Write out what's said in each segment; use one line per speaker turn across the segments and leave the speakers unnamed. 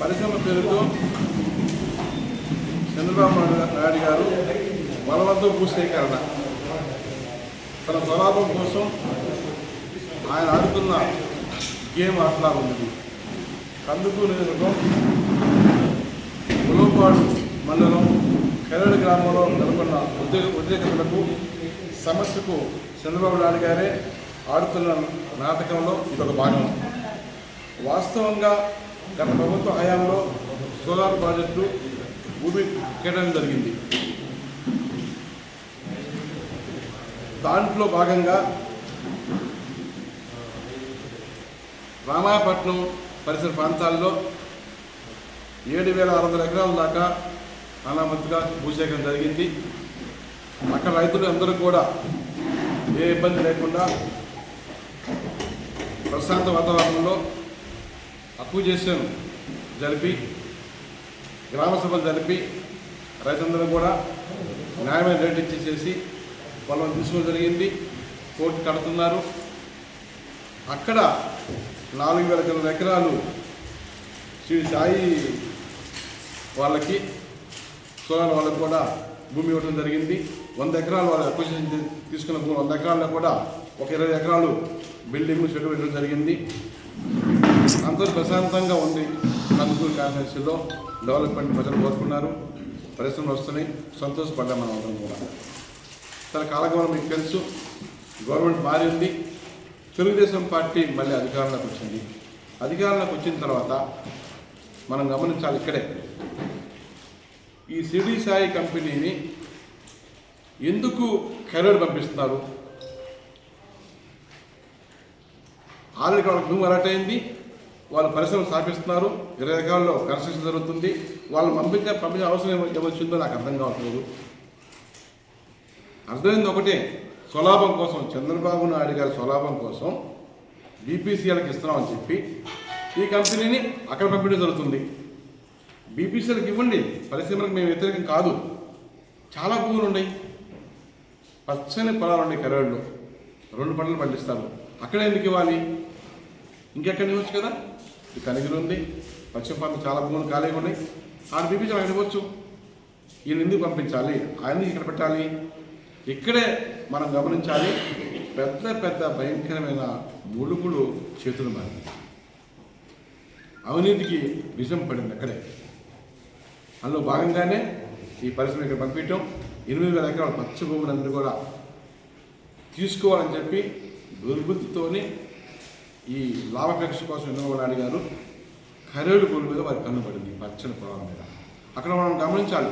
పరిశ్రమ పేరుతో చంద్రబాబు నాయుడు గారు బలవంతం భూసేకరణ. తన స్వలాభం కోసం ఆయన ఆడుతున్న గేమ్ అట్లా ఉంది కందుకు నియోజకం ఉలోపాడు మండలం కరడు గ్రామంలో నెలకొన్న ఉద్యోగ ఉద్యోగతులకు సమస్యకు చంద్రబాబు నాయుడు గారే ఆడుతున్న నాటకంలో ఇదొక భాగం. వాస్తవంగా గత ప్రభుత్వ హయాంలో సోలార్ ప్రాజెక్టు భూమి కేటాయడం జరిగింది. దాంట్లో భాగంగా రామాయపట్నం పరిసర ప్రాంతాల్లో ఏడు వేల ఆరు వందల ఎకరాల దాకా అనామతిగా భూసేకరణ జరిగింది. అక్కడ రైతులు అందరూ కూడా ఏ ఇబ్బంది లేకుండా ప్రశాంత వాతావరణంలో అక్విజేషన్ జరిపి గ్రామ సభలు జరిపి రైతులందరూ కూడా న్యాయమైన రేటు ఇచ్చేసేసి పొలం తీసుకోవడం జరిగింది. కోర్టు కడుతున్నారు. అక్కడ నాలుగు వేల కిలో ఎకరాలు శ్రీ సాయి వాళ్ళకి సోలార్ వాళ్ళకి కూడా భూమి ఇవ్వడం జరిగింది. వంద ఎకరాలు వాళ్ళు అక్విజిషన్ తీసుకున్న భూమి వంద ఎకరాల్లో కూడా ఒక ఇరవై ఎకరాలు బిల్డింగ్ చెట్టు పెట్టడం జరిగింది. అందరూ ప్రశాంతంగా ఉంది కందుకూరు కాన్స్టిట్యూన్సీలో డెవలప్మెంట్ ప్రజలు కోరుకున్నారు. పరిశ్రమలు వస్తున్నాయి. సంతోషపడ్డాం మనం అందరం కూడా. తన కాలగమనం మీకు తెలుసు. గవర్నమెంట్ మారింది తెలుగుదేశం పార్టీ మళ్ళీ అధికారంలోకి వచ్చింది. అధికారంలోకి వచ్చిన తర్వాత మనం గమనించాలి ఇక్కడే. ఈ సిడి సాయి కంపెనీని ఎందుకు కెరీర్ పంపిస్తున్నారు? ఆల్రెడీ వాళ్ళకి భూమి అలాట్ అయింది. వాళ్ళు పరిశ్రమ స్థాపిస్తున్నారు. ఇరవై రకాల్లో కన్స్ట్రక్షన్ జరుగుతుంది. వాళ్ళు పంపించే పంపించే అవసరం ఏమొచ్చిందో నాకు అర్థం కావట్లేదు. అర్థమైంది ఒకటే. స్వలాభం కోసం చంద్రబాబు నాయుడు గారి స్వలాభం కోసం బీపీసీఎల్కి ఇస్తున్నామని చెప్పి ఈ కంపెనీని అక్కడ పంపించడం జరుగుతుంది. బీపీసీఎల్కి ఇవ్వండి. పరిశ్రమలకు మేము వ్యతిరేకం కాదు. చాలా భూములు ఉన్నాయి. పచ్చని పొలాలు ఉన్నాయి కరేళ్ళు. రెండు పంటలు పండిస్తారు. అక్కడ ఎందుకు ఇవ్వాలి? ఇంకెక్కడ ఇవ్వచ్చు కదా? ఈ కనిగిరి ఉంది. పశ్చిమ ప్రాంతం చాలా భూములు ఖాళీగా ఉన్నాయి. ఆయన పిలిపించాలి ఆయన ఇవ్వచ్చు ఈయన ఎందుకు పంపించాలి? ఆయన ఇక్కడ పెట్టాలి? ఇక్కడే మనం గమనించాలి పెద్ద పెద్ద భయంకరమైన ములుగులు చేతులు మారింది. అవినీతికి విషం పడింది అక్కడే. అందులో భాగంగానే ఈ పరిశ్రమ ఇక్కడ పంపించడం ఎనిమిది వేల ఎకరాల పచ్చ భూములందరూ కూడా తీసుకోవాలని చెప్పి దుర్బుద్ధితోని ఈ లాభాపేక్ష కోసం ఎన్నో వాళ్ళు అడిగారు. ఖరేడు భూమి మీద వారి కన్ను పడింది పచ్చని పొలం మీద. అక్కడ మనం గమనించాలి.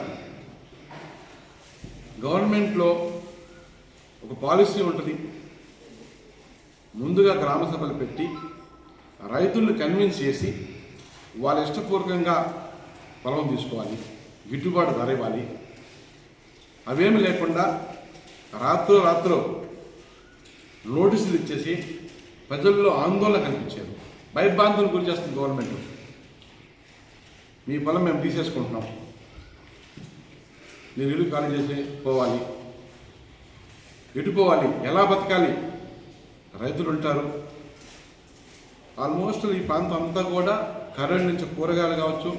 గవర్నమెంట్లో ఒక పాలసీ ఉంటుంది. ముందుగా గ్రామ సభలు పెట్టి రైతులను కన్విన్స్ చేసి వాళ్ళ ఇష్టపూర్వకంగా పొలం తీసుకోవాలి గిట్టుబాటు ధర ఇవ్వాలి. అవేమి లేకుండా రాత్రో రాత్రో నోటీసులు ఇచ్చేసి ప్రజల్లో ఆందోళన కల్పించారు. భయభ్రాంతులు గురి చేస్తుంది గవర్నమెంట్ మీ పొలం మేము తీసేసుకుంటున్నాం. మీరు ఇల్లు ఖాళీ చేసి పోవాలి. ఎటుపోవాలి? ఎలా బతకాలి? రైతులు ఉంటారు. ఆల్మోస్ట్ ఈ ప్రాంతం అంతా కూడా కరెంట్ నుంచి కూరగాయలు కావచ్చు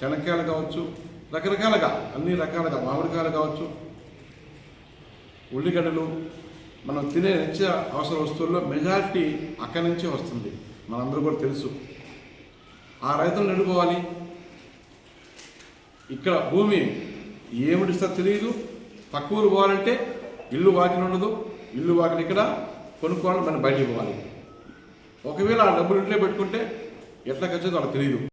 శనక్కాయలు కావచ్చు రకరకాలుగా అన్ని రకాలుగా మామిడికాయలు కావచ్చు ఉల్లిగడ్డలు మనం తినే నిత్య అవసర వస్తువుల్లో మెజారిటీ అక్కడి నుంచే వస్తుంది. మనందరూ కూడా తెలుసు. ఆ రైతులు నడుకోవాలి ఇక్కడ భూమి ఏమిటిస్తా తెలియదు తక్కువలు పోవాలంటే ఇల్లు వాకిలి ఉండదు. ఇల్లు వాకిలి ఇక్కడ కొనుక్కోవాలి మనం బయటికి పోవాలి. ఒకవేళ ఆ డబ్బులు ఇంట్లో పెట్టుకుంటే ఎట్లా ఖర్చు వాళ్ళకి తెలియదు